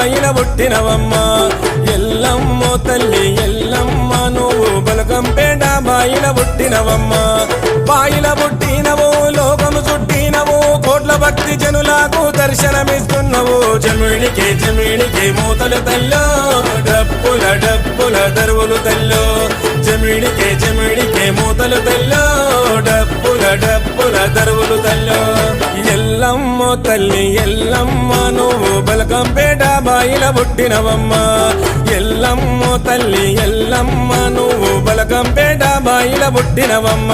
తల్లి ఎల్లమ్మ పుట్టినవమ్మ. ఎల్లమ్మ తల్లి ఎల్లమ్మ నువ్వు బలకంపేట బాయిల పుట్టినవమ్మ. బాయిల పుట్టినవు లోకము చుట్టినవు కోట్ల భక్తి జనులకు దర్శనమిస్తున్నావు. జమిడికి జమిడికి మూతలు తల్లో డప్పుల డప్పుల దరువులు తల్లో. జమిడికి జమిడికి మూతలు తల్లో డప్పుల డప్పుల దరువులు తల్లో. ఎల్లమ్మ తల్లి ఎల్లమ్మను నువ్వు పుట్టినవమ్మ. ఎల్లమ్మ తల్లి ఎల్లమ్మ నువ్వు బలకంపేట బాయిల పుట్టినవమ్మ.